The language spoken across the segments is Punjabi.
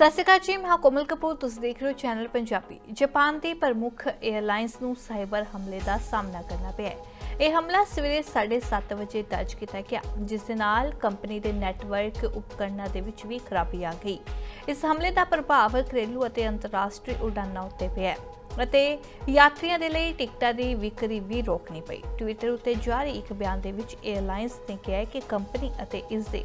ਸਤਿ ਸ਼੍ਰੀ ਅਕਾਲ ਜੀ, ਮੈਂ ਕੋਮਲ ਕਪੂਰ, ਤੁਸੀਂ ਦੇਖ ਰਹੇ ਹੋ ਚੈਨਲ ਪੰਜਾਬੀ। ਜਾਪਾਨ ਦੀ ਪ੍ਰਮੁੱਖ 에ਅਰਲਾਈਨਸ ਨੂੰ ਸਾਈਬਰ ਹਮਲੇ ਦਾ ਸਾਹਮਣਾ ਕਰਨਾ ਪਿਆ ਇਹ ਹਮਲਾ ਸਵੇਰੇ 7:30 ਵਜੇ ਦਰਜ ਕੀਤਾ ਗਿਆ, ਜਿਸ ਦੇ ਨਾਲ ਕੰਪਨੀ ਦੇ ਨੈਟਵਰਕ ਉਪਕਰਨਾਂ ਦੇ ਵਿੱਚ ਵੀ ਖਰਾਬੀ ਆ ਗਈ। ਇਸ ਹਮਲੇ ਦਾ ਪ੍ਰਭਾਵ ਘਰੇਲੂ ਅਤੇ ਅੰਤਰਰਾਸ਼ਟਰੀ ਉਡਾਨਾਂ ਉੱਤੇ ਪਿਆ ਅਤੇ ਯਾਤਰੀਆਂ ਦੇ ਲਈ ਟਿਕਟਾਂ ਦੀ ਵਿਕਰੀ ਵੀ ਰੋਕਣੀ ਪਈ। ਟਵਿੱਟਰ ਉੱਤੇ ਜਾਰੀ ਇੱਕ ਬਿਆਨ ਦੇ ਵਿੱਚ 에ਅਰਲਾਈਨਸ ਨੇ ਕਿਹਾ ਕਿ ਕੰਪਨੀ ਅਤੇ ਇਸ ਦੇ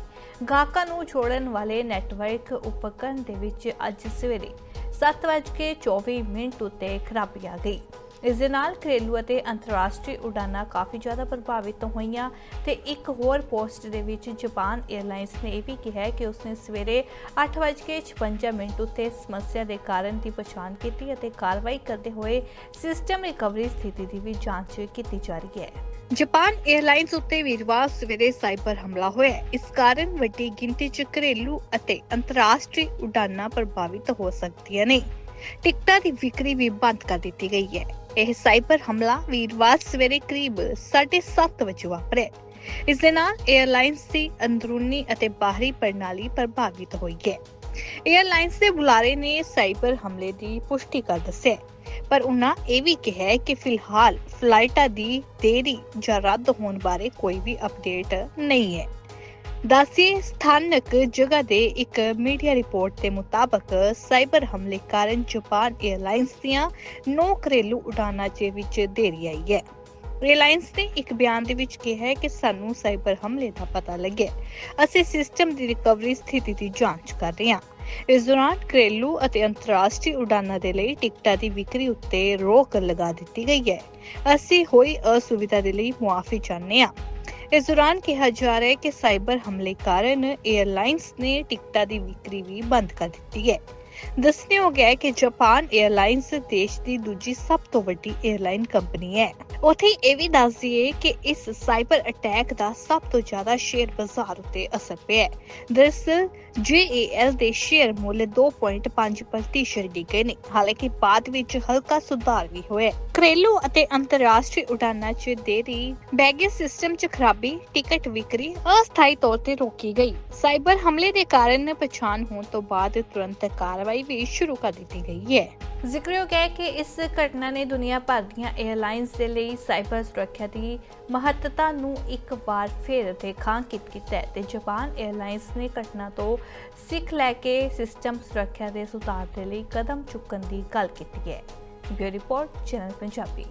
ਗਾਹਕਾਂ ਨੂੰ ਜੋੜਨ ਵਾਲੇ ਨੈਟਵਰਕ ਉਪਕਰਨ ਦੇ ਵਿੱਚ ਅੱਜ ਸਵੇਰੇ 7:24 ਮਿੰਟ ਉੱਤੇ ਖਰਾਬੀ ਆ ਗਈ। ਇਸ ਦੇ ਨਾਲ ਘਰੇਲੂ ਅਤੇ ਅੰਤਰਰਾਸ਼ਟਰੀ ਉਡਾਨਾਂ ਕਾਫੀ ਜ਼ਿਆਦਾ ਪ੍ਰਭਾਵਿਤ ਹੋਈਆਂ ਤੇ ਇੱਕ ਹੋਰ ਪੋਸਟ ਦੇ ਵਿੱਚ ਜਾਪਾਨ 에ਅਰਲਾਈਨਸ ਨੇ ਇਹ ਵੀ ਕਿਹਾ ਕਿ ਉਸਨੇ ਸਵੇਰੇ 8:56 ਮਿੰਟ ਉੱਤੇ ਸਮੱਸਿਆ ਦੇ ਕਾਰਨ ਦੀ ਪਛਾਣ ਕੀਤੀ ਅਤੇ ਕਾਰਵਾਈ ਕਰਦੇ ਹੋਏ ਸਿਸਟਮ ਰਿਕਵਰੀ ਸਥਿਤੀ ਦੀ ਵੀ ਜਾਂਚ ਕੀਤੀ ਜਾ ਰਹੀ ਹੈ। ਜਾਪਾਨ 에ਅਰਲਾਈਨਸ ਉੱਤੇ ਵੀਰਵਾਰ ਸਵੇਰੇ ਸਾਈਬਰ ਹਮਲਾ ਹੋਇਆ ਇਸ ਕਾਰਨ ਵੱਡੀ ਗਿਣਤੀ 'ਚ ਘਰੇਲੂ ਅਤੇ ਅੰਤਰਰਾਸ਼ਟਰੀ ਉਡਾਨਾਂ ਪ੍ਰਭਾਵਿਤ ਹੋ ਸਕਦੀਆਂ ਨੇ। ਟਿਕਟਾਂ ਦੀ ਵਿਕਰੀ ਵੀ ਬੰਦ ਕਰ ਦਿੱਤੀ ਗਈ ਹੈ। ਇਹ ਸਾਈਬਰ ਹਮਲਾ ਵੀਰਵਾਰ ਸਵੇਰੇ ਕਰੀਬ 7:30 ਵਜੇ ਵਾਪਰਿਆ। ਇਸ ਦੇ ਨਾਲ 에ਅਰਲਾਈਨਸ ਦੀ ਅੰਦਰੂਨੀ ਅਤੇ ਬਾਹਰੀ ਪ੍ਰਣਾਲੀ ਪ੍ਰਭਾਵਿਤ ਹੋਈ ਹੈ। 에ਅਰਲਾਈਨਸ ਦੇ ਬੁਲਾਰੇ ਨੇ ਸਾਈਬਰ ਹਮਲੇ ਦੀ ਪੁਸ਼ਟੀ ਕਰ ਦੱਸਿਆ ਪਰ ਉਹਨਾਂ ਇਹ ਵੀ ਕਿਹਾ ਕਿ ਫਿਲਹਾਲ ਫਲਾਈਟਾਂ ਦੀ ਦੇਰੀ ਜਾਂ ਰੱਦ ਹੋਣ ਬਾਰੇ ਕੋਈ ਵੀ ਅਪਡੇਟ ਨਹੀਂ ਹੈ। ਦੱਸੀਏ ਸਥਾਨਕ ਜਗ੍ਹਾ ਦੇ ਇੱਕ ਮੀਡੀਆ ਰਿਪੋਰਟ ਦੇ ਮੁਤਾਬਕ ਸਾਈਬਰ ਹਮਲੇ ਕਾਰਨ ਜਾਪਾਨ 에ਅਰਲਾਈਨਸ ਦੀਆਂ 9 ਘਰੇਲੂ ਉਡਾਨਾਂ 'ਚ ਵਿੱਚ ਦੇਰੀ ਆਈ ਹੈ। 에ਅਰਲਾਈਨਸ ਨੇ ਇੱਕ ਬਿਆਨ ਦੇ ਵਿੱਚ ਕਿਹਾ ਹੈ ਕਿ ਸਾਨੂੰ ਸਾਈਬਰ ਹਮਲੇ ਦਾ ਪਤਾ ਲੱਗਿਆ। ਅਸੀਂ ਸਿਸਟਮ ਦੀ ਰਿਕਵਰੀ ਸਥਿਤੀ ਦੀ ਜਾਂਚ ਕਰ ਰਹੇ ਹਾਂ। ਇਸ ਦੌਰਾਨ ਘਰੇਲੂ ਅਤੇ ਅੰਤਰਰਾਸ਼ਟਰੀ ਉਡਾਨਾਂ ਦੇ ਲਈ ਟਿਕਟਾਂ ਦੀ ਵਿਕਰੀ ਉੱਤੇ ਰੋਕ ਲਗਾ ਦਿੱਤੀ ਗਈ ਹੈ। ਅਸੀਂ ਹੋਈ ਅਸੁਵਿਧਾ ਦੇ ਲਈ ਮੁਆਫੀ ਚਾਹੁੰਦੇ ਹਾਂ। ਇਸ ਦੌਰਾਨ ਕਿਹਾ ਜਾ ਰਿਹਾ ਹੈ ਕਿ ਸਾਈਬਰ ਹਮਲੇ ਕਾਰਨ 에ਅਰਲਾਈਨਸ ਨੇ ਟਿਕਟਾਂ ਦੀ ਵਿਕਰੀ ਵੀ ਬੰਦ ਕਰ ਦਿੱਤੀ ਹੈ। ਦੱਸਣਯੋਗ ਹੈ ਕਿ ਜਾਪਾਨ 에ਅਰਲਾਈਨਸ ਦੇਸ਼ ਦੀ ਦੂਜੀ ਸਭ ਤੋਂ ਵੱਡੀ 에ਅਰਲਾਈਨ ਕੰਪਨੀ ਹੈ। ਉਥੇ ਇਹ ਵੀ ਦੱਸ ਦਈਏ ਕਿ ਇਸ ਸਾਈਬਰ ਅਟੈਕ ਦਾ ਸਭ ਤੋਂ ਜ਼ਿਆਦਾ ਸ਼ੇਅਰ ਬਾਜ਼ਾਰ ਉਤੇ ਅਸਰ ਪਿਆ ਹੈ। ਦਰਅਸਲ JAL ਦੇ ਸ਼ੇਅਰ ਮੁੱਲ 2.5% ਡਿੱਗੇ ਨੇ। ਹਾਲਾਂਕਿ ਬਾਅਦ ਵਿੱਚ ਹਲਕਾ ਸੁਧਾਰ ਵੀ ਹੋਇਆ। ਘਰੇਲੂ ਅਤੇ ਅੰਤਰਰਾਸ਼ਟਰੀ ਉਡਾਨਾਂ 'ਚ ਦੇਰੀ ਬੈਗੇਜ ਸਿਸਟਮ 'ਚ ਖਰਾਬੀ, ਟਿਕਟ ਵਿਕਰੀ ਅਸਥਾਈ ਤੌਰ ਤੇ ਰੋਕੀ ਗਈ। ਸਾਈਬਰ ਹਮਲੇ ਦੇ ਕਾਰਨ ਪਛਾਣ ਹੋਣ ਤੋਂ ਬਾਅਦ ਤੁਰੰਤ ਕਾਰਵਾਈ ਵੀ ਸ਼ੁਰੂ ਕਰ ਦਿੱਤੀ ਗਈ ਹੈ। ਜ਼ਿਕਰਯੋਗ ਹੈ ਕਿ ਇਸ ਘਟਨਾ ਨੇ ਦੁਨੀਆ ਭਰ ਦੀਆਂ 에ਅਰਲਾਈਨਸ ਦੇ ਲਈ ਸਾਈਬਰ ਸੁਰੱਖਿਆ ਦੀ ਮਹੱਤਤਾ ਨੂੰ ਇੱਕ ਵਾਰ ਫਿਰ ਰੇਖਾਂਕਿਤ ਕੀਤਾ ਹੈ। ਤੇ ਜਾਪਾਨ 에ਅਰਲਾਈਨਸ ਨੇ ਘਟਨਾ ਤੋਂ ਸਿੱਖ ਲੈ ਕੇ ਸਿਸਟਮ ਸੁਰੱਖਿਆ ਦੇ ਸੁਧਾਰ ਦੇ ਲਈ ਕਦਮ ਚੁੱਕਣ ਦੀ ਗੱਲ ਕੀਤੀ ਹੈ। Bureau report channel Punjabi